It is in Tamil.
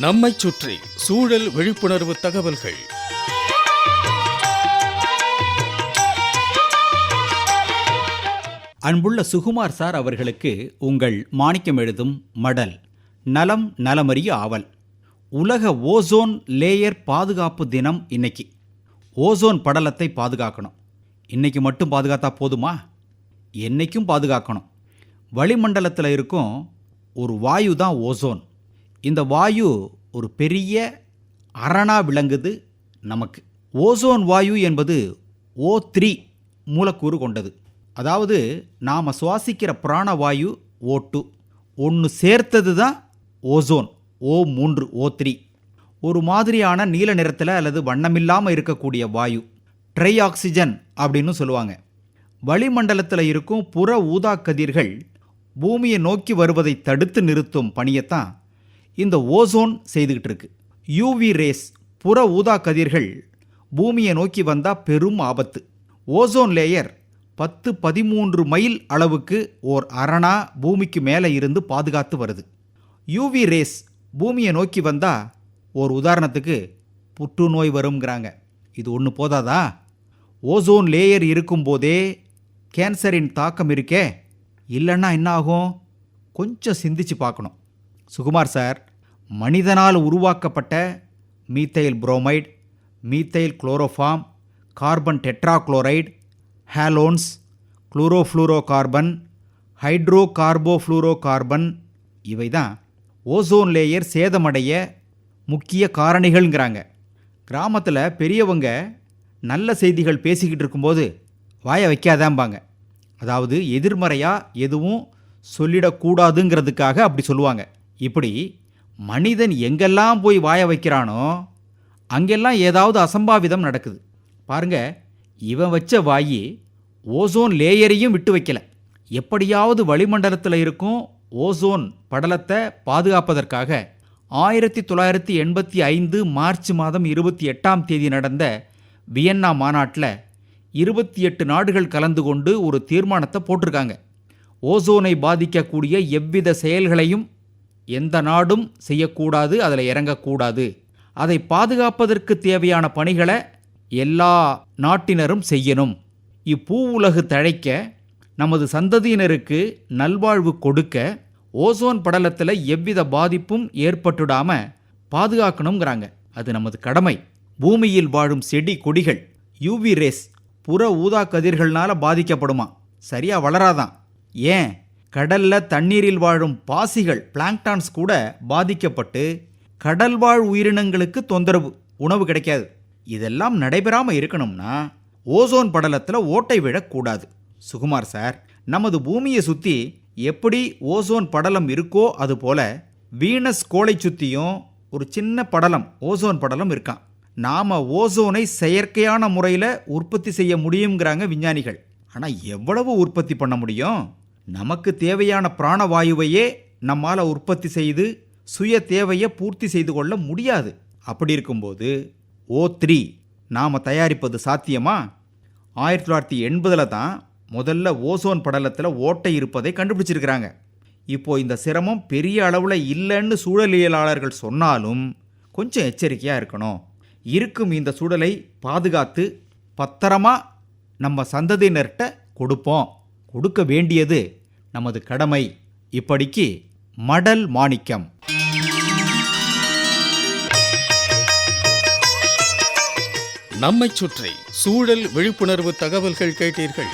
நம்மைச் சுற்றி சூழல் விழிப்புணர்வு தகவல்கள். அன்புள்ள சுகுமார் சார் அவர்களுக்கு உங்கள் மாணிக்கம் எழுதும் மடல் நலம் நலமறிய ஆவல். உலக ஓசோன் லேயர் பாதுகாப்பு தினம் இன்னைக்கு. ஓசோன் படலத்தை பாதுகாக்கணும். இன்னைக்கு மட்டும் பாதுகாத்தா போதுமா? என்னைக்கும் பாதுகாக்கணும். வளிமண்டலத்தில் இருக்கும் ஒரு வாயு தான் ஓசோன். இந்த வாயு ஒரு பெரிய அரணா விளங்குது நமக்கு. ஓசோன் வாயு என்பது ஓ த்ரீ மூலக்கூறு கொண்டது. அதாவது நாம் சுவாசிக்கிற பிராணவாயு ஓ டூ. ஒன்று சேர்த்தது தான் ஓசோன் ஓ மூன்று ஓ த்ரீ. ஒரு மாதிரியான நீல நிறத்தில் அல்லது வண்ணமில்லாமல் இருக்கக்கூடிய வாயு. ட்ரை ஆக்சிஜன் அப்படின்னு சொல்லுவாங்க. வளிமண்டலத்தில் இருக்கும் புற ஊதா கதிர்கள் பூமியை நோக்கி வருவதை தடுத்து நிறுத்தும் பணியைத்தான் இந்த ஓசோன் செய்துக்கிட்டு இருக்கு யூவி ரேஸ் புற ஊதா கதிர்கள் பூமியை நோக்கி வந்தால் பெரும் ஆபத்து. ஓசோன் லேயர் பத்து பதிமூன்று மைல் அளவுக்கு ஓர் அரணா பூமிக்கு மேலே இருந்து பாதுகாத்து வருது. யூவி ரேஸ் பூமியை நோக்கி வந்தால் ஒரு உதாரணத்துக்கு புற்றுநோய் வருங்கிறாங்க இது ஒன்று போதாதா? ஓசோன் லேயர் இருக்கும்போதே கேன்சரின் தாக்கம் இருக்கே. இல்லைன்னா என்ன ஆகும்? கொஞ்சம் சிந்திச்சு பார்க்கணும். சுகுமார் சார் மனிதனால் உருவாக்கப்பட்ட methyl bromide methyl chloroform carbon tetrachloride halons chlorofluoro carbon hydro carbon இவை தான் ஓசோன் லேயர் சேதமடைய முக்கிய காரணிகள்ங்கிறாங்க. கிராமத்தில் பெரியவங்க நல்ல செய்திகள் பேசிக்கிட்டு இருக்கும்போது வாயை வைக்காதாம்பாங்க. அதாவது எதிர்மறையாக எதுவும் சொல்லிடக்கூடாதுங்கிறதுக்காக அப்படி சொல்லுவாங்க. இப்படி மனிதன் எங்கெல்லாம் போய் வாய வைக்கிறானோ அங்கெல்லாம் ஏதாவது அசம்பாவிதம் நடக்குது. பாருங்க இவன் வச்ச வாயி ஓசோன் லேயரையும் விட்டு வைக்கல. எப்படியாவது வளிமண்டலத்தில் இருக்கும் ஓசோன் படலத்தை பாதுகாப்பதற்காக ஆயிரத்தி தொள்ளாயிரத்தி எண்பத்தி ஐந்து மார்ச் மாதம் இருபத்தி எட்டாம் தேதி நடந்த வியன்னா மாநாட்டில் இருபத்தி எட்டு நாடுகள் கலந்து கொண்டு ஒரு தீர்மானத்தை போட்டிருக்காங்க. ஓசோனை பாதிக்கக்கூடிய எவ்வித செயல்களையும் எந்த நாடும் செய்யக்கூடாது அதில் இறங்கக்கூடாது. அதை பாதுகாப்பதற்கு தேவையான பணிகளை எல்லா நாட்டினரும் செய்யணும். இப்பூ உலகு தழைக்க நமது சந்ததியினருக்கு நல்வாழ்வு கொடுக்க ஓசோன் படலத்தில் எவ்வித பாதிப்பும் ஏற்பட்டுடாம பாதுகாக்கணுங்கிறாங்க அது நமது கடமை. பூமியில் வாழும் செடி கொடிகள் யூவி ரேஸ் புற ஊதா கதிர்கள்னால பாதிக்கப்படுமா? சரியா வளராதான் ஏன்? கடல்ல தண்ணீரில் வாழும் பாசிகள் பிளாங்டான்ஸ் கூட பாதிக்கப்பட்டு கடல்வாழ் உயிரினங்களுக்கு தொந்தரவு உணவு கிடைக்காது. இதெல்லாம் நடைபெறாம இருக்கணும்னா ஓசோன் படலத்தில் ஓட்டை விழக்கூடாது சுகுமார் சார் நமது பூமியை சுற்றி எப்படி ஓசோன் படலம் இருக்கோ அது போல வீனஸ் கோளை சுற்றியும் ஒரு சின்ன படலம் ஓசோன் படலம் இருக்கான் நாம ஓசோனை செயற்கையான முறையில் உற்பத்தி செய்ய முடியுங்கிறாங்க விஞ்ஞானிகள். ஆனால் எவ்வளவு உற்பத்தி பண்ண முடியும்? நமக்கு தேவையான பிராணவாயுவையே நம்மால் உற்பத்தி செய்து சுய தேவையை பூர்த்தி செய்து கொள்ள முடியாது. அப்படி இருக்கும்போது ஓ த்ரீ நாம் தயாரிப்பது சாத்தியமா? ஆயிரத்தி தொள்ளாயிரத்தி எண்பதில் தான் முதல்ல ஓசோன் படலத்தில் ஓட்டை இருப்பதை கண்டுபிடிச்சிருக்கிறாங்க. இப்போ இந்த சிரமம் பெரிய அளவில் இல்லைன்னு சூழலியலாளர்கள் சொன்னாலும் கொஞ்சம் எச்சரிக்கையாக இருக்கணும். இருக்கும் இந்த சூழலை பாதுகாத்து பத்திரமா நம்ம சந்ததியினர்கிட்ட கொடுப்போம். கொடுக்க வேண்டியது நமது கடமை. இப்படிக்கு மடல் மாணிக்கம். நம்மைச் சுற்றி சூழல் விழிப்புணர்வு தகவல்கள் கேட்டீர்கள்.